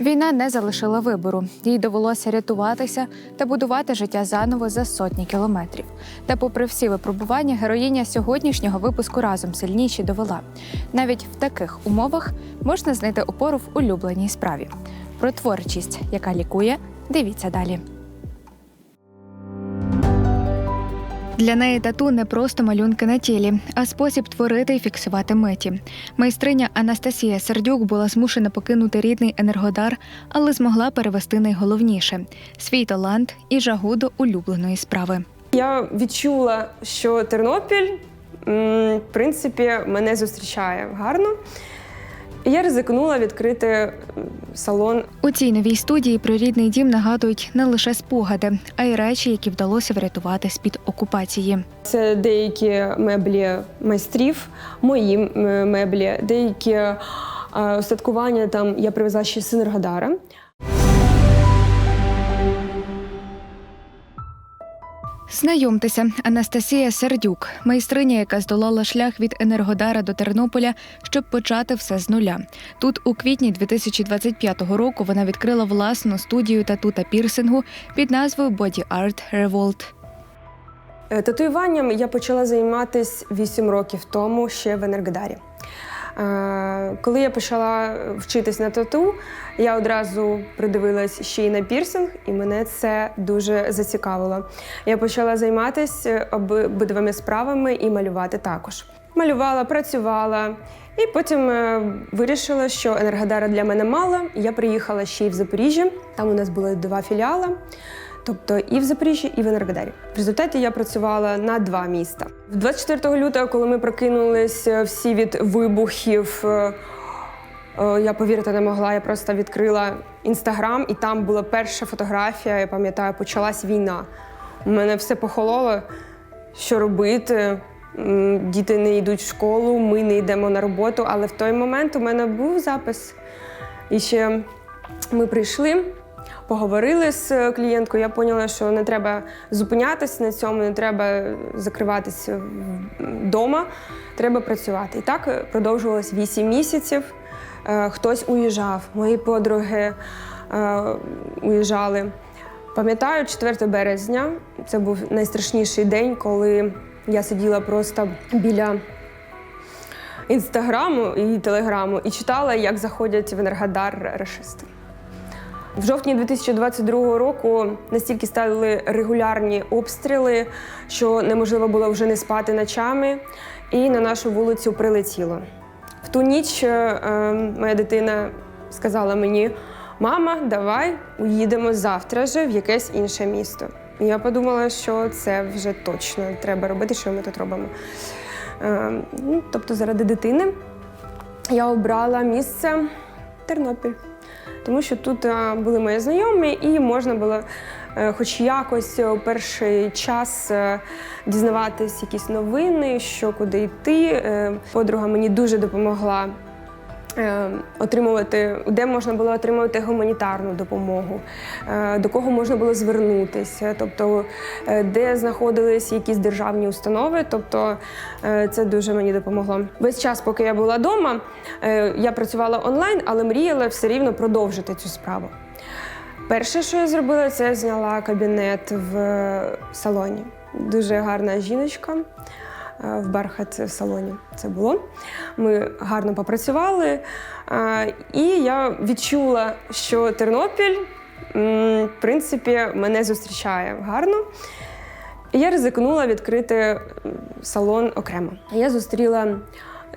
Війна не залишила вибору. Їй довелося рятуватися та будувати життя заново за сотні кілометрів. Та, попри всі випробування, героїня сьогоднішнього випуску разом сильніші довела. Навіть в таких умовах можна знайти опору в улюбленій справі. Про творчість, яка лікує, дивіться далі. Для неї тату не просто малюнки на тілі, а спосіб творити і фіксувати миті. Майстриня Анастасія Сердюк була змушена покинути рідний енергодар, але змогла перевести найголовніше свій талант і жагу до улюбленої справи. Я відчула, що Тернопіль, в принципі, мене зустрічає гарно. Я ризикнула відкрити салон. У цій новій студії про рідний дім нагадують не лише спогади, а й речі, які вдалося врятувати з під окупації. Це деякі меблі майстрів, мої меблі, деякі устаткування там я привезла ще з Енергодара. Знайомтеся, Анастасія Сердюк, майстриня, яка здолала шлях від Енергодара до Тернополя, щоб почати все з нуля. Тут у квітні 2025 року вона відкрила власну студію тату та пірсингу під назвою Body Art Revolt. Е, Татуюванням я почала займатися 8 років тому ще в Енергодарі. Е, Коли я почала вчитись на тату, я одразу придивилась ще й на пірсинг, і мене це дуже зацікавило. Я почала займатися оби- обидвими справами і малювати також. Малювала, працювала, і потім е, вирішила, що енергодара для мене мало. Я приїхала ще й в Запоріжжя. Там у нас були два філіали. Тобто і в Запоріжжі, і в Енергодарі. В результаті я працювала на два міста. 24 лютого, коли ми прокинулись е, всі від вибухів, е, е, я повірити не могла. Я просто відкрила інстаграм, і там була перша фотографія. Я пам'ятаю, почалась війна. У мене все похололо. Що робити? Діти не йдуть в школу, ми не йдемо на роботу. Але в той момент у мене був запис. І ще ми прийшли, поговорили з клієнткою. Я поняла, що не треба зупинятися на цьому, не треба закриватися вдома, треба працювати. І так е, продовжувалось 8 місяців. Е, Хтось уїжджав, мої подруги е, уїжджали. Пам'ятаю, 4 березня це був найстрашніший день, коли я сиділа просто біля інстаграму і телеграму і читала, як заходять в Енергодар рашисти. В жовтні 2022 року настільки стали регулярні обстріли, що неможливо було вже не спати ночами, і на нашу вулицю прилетіло. В ту ніч е, моя дитина сказала мені: мама, давай уїдемо завтра же в якесь інше місто. І я подумала, що це вже точно треба робити, що ми тут робимо. Е, ну, тобто, заради дитини я обрала місце Тернопіль. Тому що тут е, були мої знайомі, і можна було е, хоч якось у перший час е, дізнаватись якісь новини, що куди йти. Е, Подруга мені дуже допомогла е, отримувати, де можна було отримувати гуманітарну допомогу, е, до кого можна було звернутися, тобто е, де знаходились якісь державні установи. Тобто е, це дуже мені допомогло. Весь час, поки я була вдома, е, я працювала онлайн, але мріяла все рівно продовжити цю справу. Перше, що я зробила, це зняла кабінет в е, салоні. Дуже гарна жіночка е, в бархат в салоні. Це було. Ми гарно попрацювали, е, і я відчула, що Тернопіль, в принципі, мене зустрічає гарно. І я ризикнула відкрити салон окремо. Я зустріла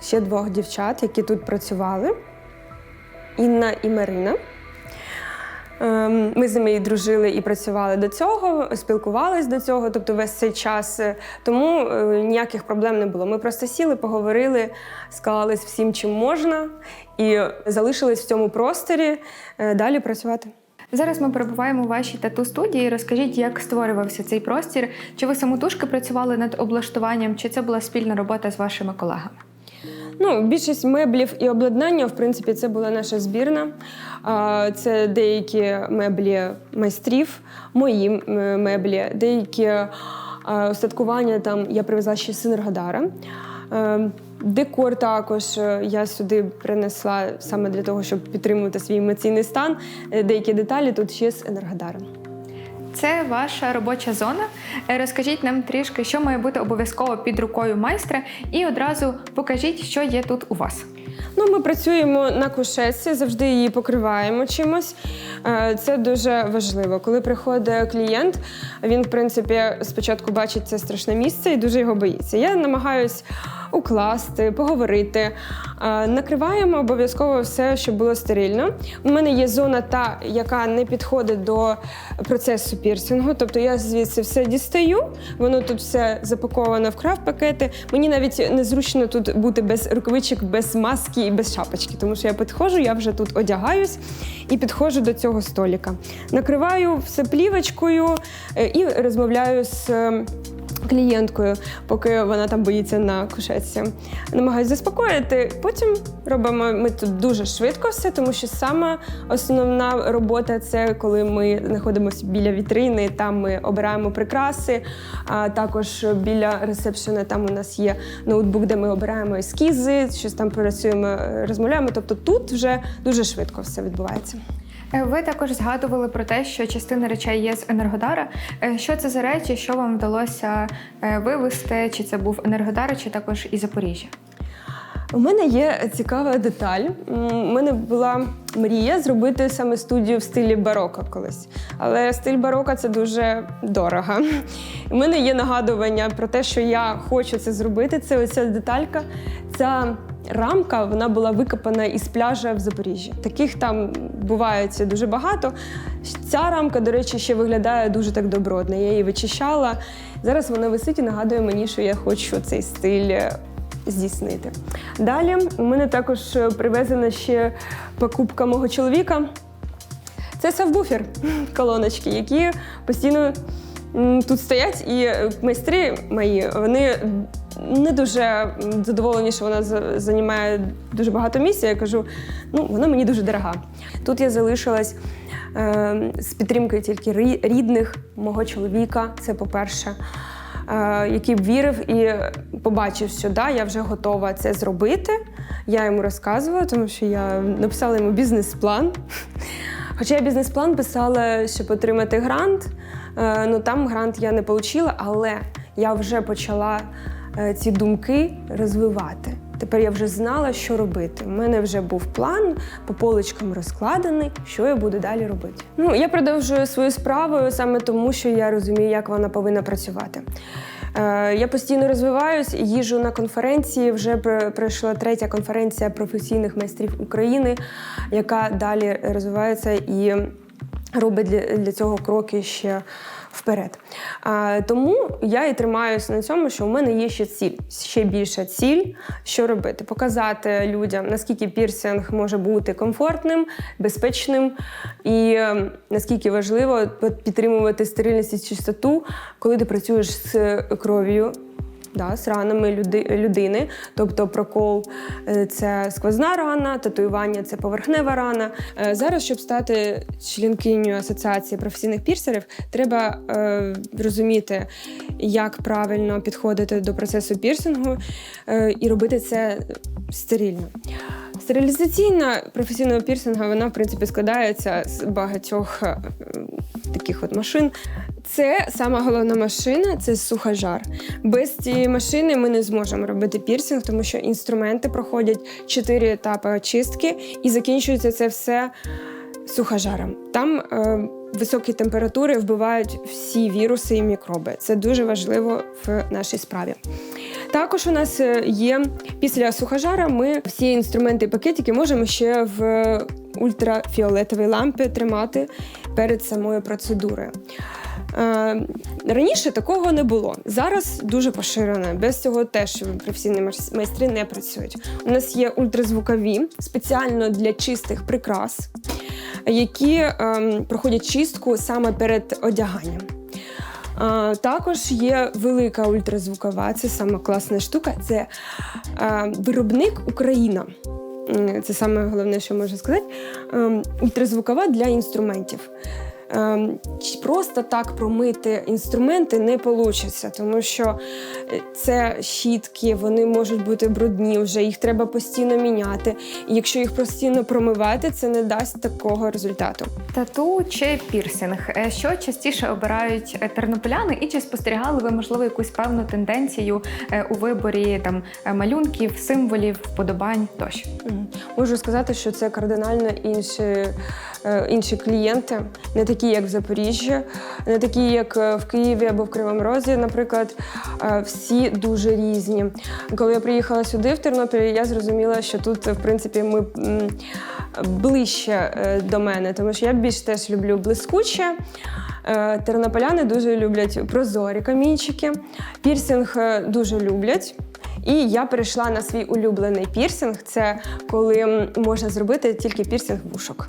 ще двох дівчат, які тут працювали: Інна і Марина. Ем, Ми з ними і дружили і працювали до цього, спілкувались до цього, тобто весь цей час. Тому е, ніяких проблем не було. Ми просто сіли, поговорили, склались всім, чим можна, і залишились в цьому просторі е, далі працювати. Зараз ми перебуваємо у вашій тату студії. Розкажіть, як створювався цей простір? Чи ви самотужки працювали над облаштуванням, чи це була спільна робота з вашими колегами? Ну, більшість меблів і обладнання, в принципі, це була наша збірна. Це деякі меблі майстрів, мої меблі, деякі устаткування там я привезла ще з Енергодара. Е, Декор також е, я сюди принесла саме для того, щоб підтримувати свій емоційний стан. Е, Деякі деталі тут ще з енергодаром. Це ваша робоча зона. Е, Розкажіть нам трішки, що має бути обов'язково під рукою майстра, і одразу покажіть, що є тут у вас. Ну, ми працюємо на кушетці, завжди її покриваємо чимось. Е, Це дуже важливо. Коли приходить клієнт, він, в принципі, спочатку бачить це страшне місце і дуже його боїться. Я намагаюсь укласти, поговорити. Е, Накриваємо обов'язково все, щоб було стерильно. У мене є зона та, яка не підходить до процесу пірсингу. Тобто я звідси все дістаю, воно тут все запаковано в крафт пакети. Мені навіть незручно тут бути без рукавичок, без маски і без шапочки, тому що я підходжу, я вже тут одягаюсь і підходжу до цього століка. Накриваю все плівочкою е, і розмовляю з. Клієнткою, поки вона там боїться на кушетці. Намагаюсь заспокоїти. Потім робимо ми тут дуже швидко все, тому що саме основна робота це коли ми знаходимося біля вітрини, там ми обираємо прикраси. А також біля ресепшена там у нас є ноутбук, де ми обираємо ескізи, щось там працюємо, розмовляємо. Тобто тут вже дуже швидко все відбувається. Е, Ви також згадували про те, що частина речей є з Енергодара. Е, Що це за речі, що вам вдалося е, вивезти? Чи це був Енергодар, чи також і Запоріжжя? У мене є цікава деталь. У мене була мрія зробити саме студію в стилі бароко колись. Але стиль бароко це дуже дорого. У мене є нагадування про те, що я хочу це зробити. Це оця деталька. Ця рамка вона була викопана із пляжа в Запоріжжі. Таких там бувається дуже багато. Ця рамка, до речі, ще виглядає дуже так добротно. Я її вичищала. Зараз вона висить і нагадує мені, що я хочу цей стиль е, здійснити. Далі у мене також е, привезена ще покупка мого чоловіка. Це савбуфер, колоночки, які постійно тут стоять, і е, майстри мої вони не дуже задоволені, що вона займає дуже багато місця. Я кажу, ну вона мені дуже дорога. Тут я залишилась е, з підтримкою тільки рідних мого чоловіка. Це по-перше. е, Який б вірив і побачив, що да, я вже готова це зробити. Я йому розказувала, тому що я написала йому бізнес-план. Хоча я бізнес-план писала, щоб отримати грант. Е, Ну там грант я не отримала, але я вже почала ці думки розвивати. Тепер я вже знала, що робити. У мене вже був план по поличкам розкладений, що я буду далі робити. Ну я продовжую свою справу саме тому, що я розумію, як вона повинна працювати. Е, Я постійно розвиваюсь, їжу на конференції. Вже пр- пройшла третя конференція професійних майстрів України, яка далі розвивається і робить для цього кроки ще вперед. А, тому я і тримаюся на цьому, що в мене є ще ціль, ще більша ціль, що робити, показати людям, наскільки пірсинг може бути комфортним, безпечним і е, наскільки важливо підтримувати стерильність і чистоту, коли ти працюєш з кров'ю да, з ранами люди, людини. Тобто прокол е, це сквозна рана, татуювання це поверхнева рана. Е, Зараз, щоб стати членкиню асоціації професійних пірсерів, треба е, розуміти, як правильно підходити до процесу пірсингу е, і робити це стерильно. Стерилізаційна професійного пірсинга, вона в принципі складається з багатьох е, таких от машин. Це сама головна машина це сухожар. Без цієї машини ми не зможемо робити пірсинг, тому що інструменти проходять чотири етапи очистки і закінчується це все сухожаром. Там е, високі температури вбивають всі віруси і мікроби. Це дуже важливо в нашій справі. Також у нас е, є після сухожара. Ми всі інструменти і пакетики можемо ще в ультрафіолетовій лампі тримати перед самою процедурою. Е, Раніше такого не було. Зараз дуже поширено. Без цього теж професійні майстри не працюють. У нас є ультразвукові спеціально для чистих прикрас, які ем, проходять чистку саме перед одяганням. А, також є велика ультразвукова, це сама класна штука. Це е, виробник Україна. Це саме головне, що можу сказати. Ем, ультразвукова для інструментів. Ем, просто так промити інструменти не вийде, тому що е, це щітки, вони можуть бути брудні вже, їх треба постійно міняти. І якщо їх постійно промивати, це не дасть такого результату. Тату чи пірсинг? Е, Що частіше обирають е, тернополяни, і чи спостерігали ви можливо якусь певну тенденцію у виборі там малюнків, символів, вподобань тощо? Можу сказати, що це кардинально інші, інші клієнти, не такі, як в Запоріжжі, не такі, як е, в Києві або в Кривому Розі, наприклад. Е, Всі дуже різні. Коли я приїхала сюди, в Тернопіль, я зрозуміла, що тут, в принципі, ми ближче е, до мене, тому що я більш теж люблю блискуче. Тернополяни дуже люблять прозорі камінчики. Пірсинг дуже люблять. І я перейшла на свій улюблений пірсинг. Це коли можна зробити тільки пірсинг вушок.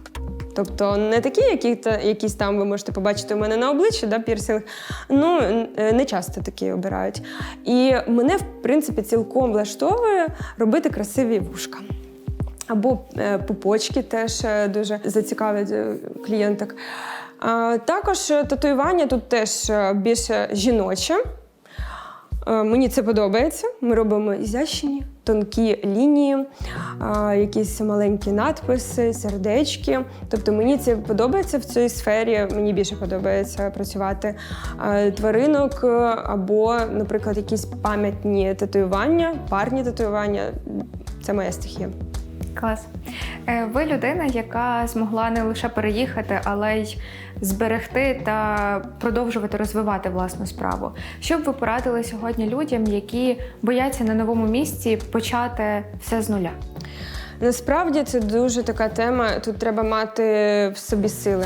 Тобто не такі, які якісь там ви можете побачити у мене на обличчі, да, пірсинг. Ну е, не часто такі обирають. І мене, в принципі, цілком влаштовує робити красиві вушка. Або е, пупочки теж е, дуже зацікавлять клієнток. Також татуювання тут теж більше жіноче. Е, Мені це подобається. Ми робимо ізящені, тонкі лінії, якісь маленькі надписи, сердечки. Тобто мені це подобається в цій сфері. Мені більше подобається працювати тваринок е, або, наприклад, якісь пам'ятні татуювання, парні татуювання. Це моя стихія. Клас. Е, Ви людина, яка змогла не лише переїхати, але й зберегти та продовжувати розвивати власну справу. Що б ви порадили сьогодні людям, які бояться на новому місці почати все з нуля? Насправді це дуже така тема. Тут треба мати в собі сили.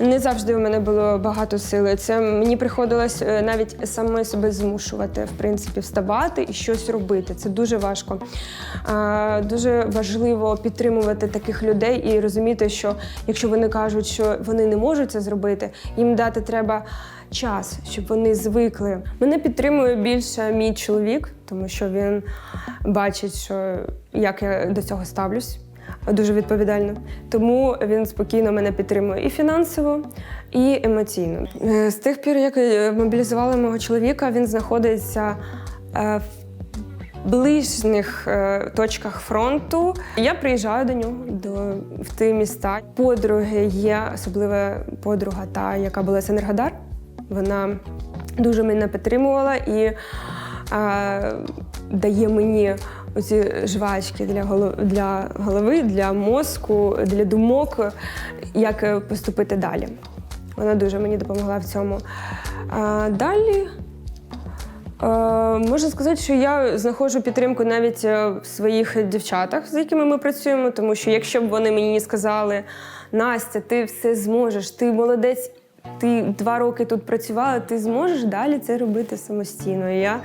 Не завжди в мене було багато сили. Це мені приходилось е, навіть саме себе змушувати, в принципі, вставати і щось робити. Це дуже важко. Дуже важливо підтримувати таких людей і розуміти, що якщо вони кажуть, що вони не можуть це зробити, їм дати треба час, щоб вони звикли. Мене підтримує більше мій чоловік, тому що він бачить, що як я до цього ставлюсь. Дуже відповідально. Тому він спокійно мене підтримує і фінансово, і емоційно. Е, З тих пір, як е, мобілізували мого чоловіка, він знаходиться е, в ближніх точках фронту. Я приїжджаю до нього до, в ті міста. Подруги є, особлива подруга, та, яка була з Енергодар. Вона дуже мене підтримувала і дає мені оці жвачки для для голови, для мозку, для думок, як е, поступити далі. Вона дуже мені допомогла в цьому. А, далі. Е, можна сказати, що я знаходжу підтримку навіть е, в своїх дівчатах, з якими ми працюємо, тому що якщо б вони мені сказали, Настя, ти все зможеш, ти молодець, ти два роки тут працювала, ти зможеш далі це робити самостійно. Я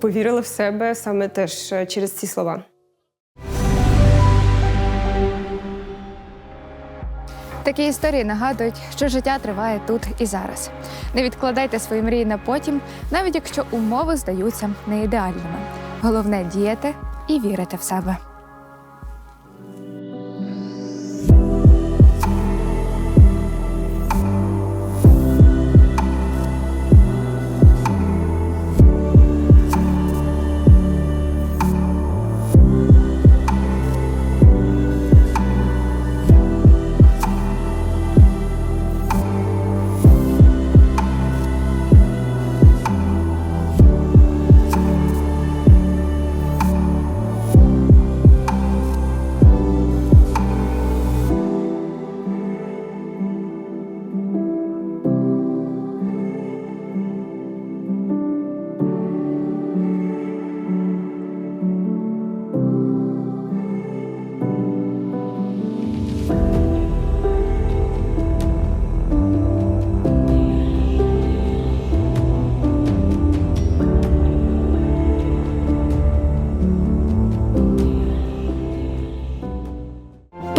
повірила в себе саме теж е, через ці слова. Такі історії нагадують, що життя триває тут і зараз. Не відкладайте свої мрії на потім, навіть якщо умови здаються неідеальними. Головне діяти і вірити в себе.